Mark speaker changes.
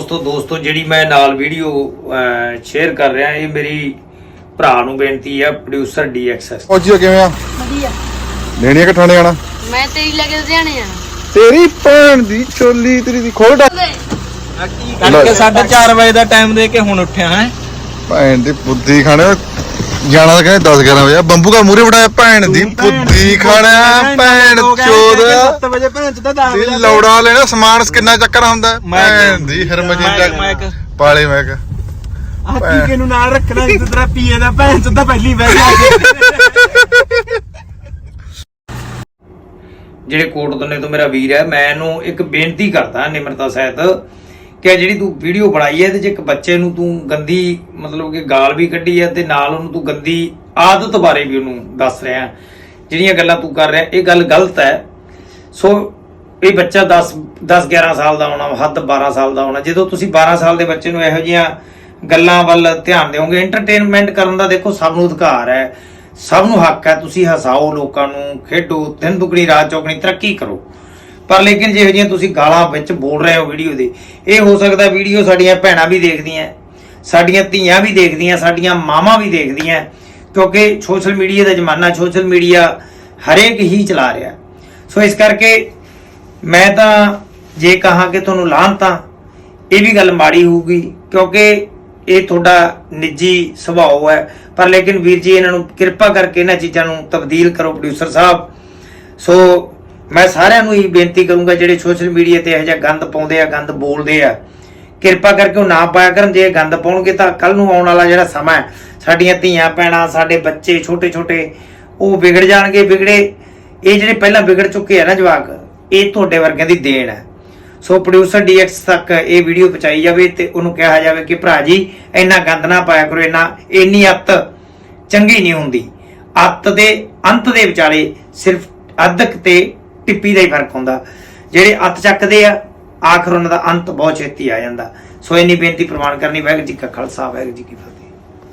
Speaker 1: ਦੋਸਤੋ ਦੋਸਤੋ ਜਿਹੜੀ ਮੈਂ ਨਾਲ ਵੀਡੀਓ ਸ਼ੇਅਰ ਕਰ ਰਿਹਾ ਇਹ ਮੇਰੀ ਭਰਾ ਨੂੰ ਬੇਨਤੀ ਹੈ ਪ੍ਰੋਡਿਊਸਰ DXS
Speaker 2: ਫੌਜੀ ਕਿਵੇਂ ਆ?
Speaker 3: ਵਧੀਆ।
Speaker 2: ਲੈਣੀ ਆ ਕਿ ਠਾਣੇ ਆਣਾ?
Speaker 3: ਮੈਂ ਤੇਰੀ ਲੈ ਕੇ ਲੁਧਿਆਣੇ ਜਾਣਾ
Speaker 2: ਤੇਰੀ ਭੈਣ ਦੀ ਚੋਲੀ ਤੇਰੀ ਦੀ ਖੋਲ ਡੱਕ
Speaker 4: ਤੜਕੇ 4:30 ਵਜੇ ਦਾ ਟਾਈਮ ਦੇ ਕੇ ਹੁਣ ਉੱਠਿਆ ਹੈ।
Speaker 2: ਭੈਣ ਦੀ ਬੁੱਧੀ ਖਾਣੇ ਜਾਣਾ ਤਾਂ ਕਹਿੰਦੇ 10 11 ਵਜੇ। ਬੰਬੂ ਕਾ ਮੂਰੇ ਬੜਾਇਆ ਭੈਣ ਦੀ ਬੁੱਧੀ ਖਾਣਿਆ ਭੈਣ ਚੋਦ।
Speaker 4: 7 ਵਜੇ ਭੈਣ ਚ ਤਾਂ 10
Speaker 2: ਦੀ
Speaker 4: ਵਜੇ।
Speaker 2: ਲੌੜਾ ਲੈਣਾ ਸਮਾਨ ਕਿੰਨਾ ਚੱਕਰ ਹੁੰਦਾ।
Speaker 4: ਮੈਂ-
Speaker 2: ਭੈਣ ਦੀ ਹਰਮਜੀ
Speaker 4: ਮੈਂ- ਮੈਂ-
Speaker 2: ਤੱਕ ਪਾਲੇ ਮੈਂ ਕਿਹਾ।
Speaker 4: ਆ ਟੀਕੇ ਨੂੰ ਨਾਲ ਰੱਖਣਾ ਜਿੱਦ ਤੇਰਾ ਪੀਏ ਦਾ ਭੈਣ ਚ ਤਾਂ ਪਹਿਲੀ ਬਹਿ ਗਿਆ
Speaker 1: ਜਿਹੜੇ ਕੋਟ ਦੰਨੇ ਤੋਂ ਮੇਰਾ ਵੀਰ ਹੈ ਮੈਂ ਇਹਨੂੰ ਇੱਕ ਬੇਨਤੀ ਕਰਦਾ ਨਿਮਰਤਾ ਸਹਿਤ। ਕਿ ਜਿਹੜੀ ਤੂੰ ਵੀਡੀਓ ਬਣਾਈ ਹੈ ਇਹਦੇ 'ਚ ਇੱਕ ਬੱਚੇ ਨੂੰ ਤੂੰ ਗੰਦੀ, ਮਤਲਬ ਕਿ ਗਾਲ ਵੀ ਕੱਢੀ ਹੈ ਤੇ ਨਾਲ ਉਹਨੂੰ ਤੂੰ ਗੰਦੀ ਆਦਤ ਬਾਰੇ ਵੀ ਉਹਨੂੰ ਦੱਸ ਰਿਹਾ ਜਿਹੜੀਆਂ ਗੱਲਾਂ ਤੂੰ ਕਰ ਰਿਹਾ, ਇਹ ਗੱਲ ਗਲਤ ਹੈ। ਸੋ ਇਹ ਬੱਚਾ 10 10 11 ਸਾਲ ਦਾ ਹੋਣਾ, ਹੱਦ 12 ਸਾਲ ਦਾ ਹੋਣਾ। ਜਦੋਂ ਤੁਸੀਂ 12 ਸਾਲ ਦੇ ਬੱਚੇ ਨੂੰ ਇਹੋ ਜਿਹੀਆਂ ਗੱਲਾਂ ਵੱਲ ਧਿਆਨ ਦਿਓਗੇ ਐਂਟਰਟੇਨਮੈਂਟ ਕਰਨ ਦਾ ਦੇਖੋ ਸਭ ਨੂੰ ਅਧਿਕਾਰ ਹੈ। ਸਭ ਨੂੰ ਹੱਕ ਹੈ, ਤੁਸੀਂ ਹਸਾਓ ਲੋਕਾਂ ਨੂੰ, ਖੇਡੋ, ਦਿਨ ਦੁਗਣੀ, ਰਾਤ ਚੌਗਣੀ, ਤਰੱਕੀ ਕਰੋ। ਪਰ ਲੇਕਿਨ ਜਿਹੋ ਜਿਹੀਆਂ ਤੁਸੀਂ ਗਾਲਾਂ ਵਿੱਚ ਬੋਲ ਰਹੇ ਹੋ ਵੀਡੀਓ ਦੇ, ਇਹ ਹੋ ਸਕਦਾ ਵੀਡੀਓ ਸਾਡੀਆਂ ਭੈਣਾਂ ਵੀ ਦੇਖਦੀਆਂ, ਸਾਡੀਆਂ ਧੀਆਂ ਵੀ ਦੇਖਦੀਆਂ, ਸਾਡੀਆਂ ਮਾਵਾਂ ਵੀ ਦੇਖਦੀਆਂ, ਕਿਉਂਕਿ ਸੋਸ਼ਲ ਮੀਡੀਆ ਦਾ ਜ਼ਮਾਨਾ, ਸੋਸ਼ਲ ਮੀਡੀਆ ਹਰੇਕ ਹੀ ਚਲਾ ਰਿਹਾ। ਸੋ ਇਸ ਕਰਕੇ ਮੈਂ ਤਾਂ ਜੇ ਕਹਾਂ ਕਿ ਤੁਹਾਨੂੰ ਲਾਹਨਤਾਂ, ਇਹ ਵੀ ਗੱਲ ਮਾੜੀ ਹੋਊਗੀ, ਕਿਉਂਕਿ ਇਹ ਤੁਹਾਡਾ ਨਿੱਜੀ ਸੁਭਾਅ ਹੈ। ਪਰ ਲੇਕਿਨ ਵੀਰ ਜੀ, ਇਹਨਾਂ ਨੂੰ ਕਿਰਪਾ ਕਰਕੇ ਇਹਨਾਂ ਚੀਜ਼ਾਂ ਨੂੰ ਤਬਦੀਲ ਕਰੋ ਪ੍ਰੋਡਿਊਸਰ ਸਾਹਿਬ। ਸੋ ਮੈਂ ਸਾਰਿਆਂ ਨੂੰ ਇਹ ਬੇਨਤੀ ਕਰੂੰਗਾ, ਜਿਹੜੇ ਸੋਸ਼ਲ ਮੀਡੀਆ ਤੇ ਇਹੋ ਜਿਹਾ ਗੰਦ ਪਾਉਂਦੇ ਆ, ਗੰਦ ਬੋਲਦੇ ਆ, ਕਿਰਪਾ ਕਰਕੇ ਉਹ ਨਾ ਪਾਇਆ ਕਰਨ, ਜੇ ਗੰਦ ਪਾਉਣਗੇ ਤਾਂ ਕੱਲ ਨੂੰ ਆਉਣ ਵਾਲਾ ਜਿਹੜਾ ਸਮਾਂ ਹੈ, ਸਾਡੀਆਂ ਧੀਆਂ ਭੈਣਾਂ, ਸਾਡੇ ਬੱਚੇ ਛੋਟੇ ਛੋਟੇ ਉਹ ਵਿਗੜ ਜਾਣਗੇ, ਵਿਗੜੇ। ਇਹ ਜਿਹੜੇ ਪਹਿਲਾਂ ਵਿਗੜ ਚੁੱਕੇ ਆ ਨਾ ਜਵਾਕ, ਇਹ ਤੁਹਾਡੇ ਵਰਗਿਆਂ ਦੀ ਦੇਣ ਹੈ। ਸੋ ਪ੍ਰੋਡਿਊਸਰ DX ਤੱਕ ਇਹ ਵੀਡੀਓ ਪਹੁੰਚਾਈ ਜਾਵੇ ਤੇ ਉਹਨੂੰ ਕਿਹਾ ਜਾਵੇ ਕਿ ਭਰਾ ਜੀ, ਇੰਨਾ ਗੰਦ ਨਾ ਪਾਇਆ ਕਰੋ, ਇੰਨਾ, ਇੰਨੀ ਅੱਤ ਚੰਗੀ ਨਹੀਂ ਹੁੰਦੀ। ਅੱਤ ਦੇ, ਅੰਤ ਦੇ ਵਿਚਾਲੇ ਸਿਰਫ ਅਧਕ ਤੇ ਟਿੱਪੀ ਦਾ ਹੀ ਫ਼ਰਕ ਹੁੰਦਾ। ਜਿਹੜੇ ਅੱਤ ਚੱਕਦੇ ਆ, ਆਖਰ ਉਹਨਾਂ ਦਾ ਅੰਤ ਬਹੁਤ ਛੇਤੀ ਆ ਜਾਂਦਾ। ਸੋ ਇੰਨੀ ਬੇਨਤੀ ਪ੍ਰਵਾਨ ਕਰਨੀ, ਵਾਹਿਗੁਰੂ ਜੀ ਕਾ ਖਾਲਸਾ, ਵਾਹਿਗੁਰੂ ਜੀ ਕੀ ਫਤਿਹ।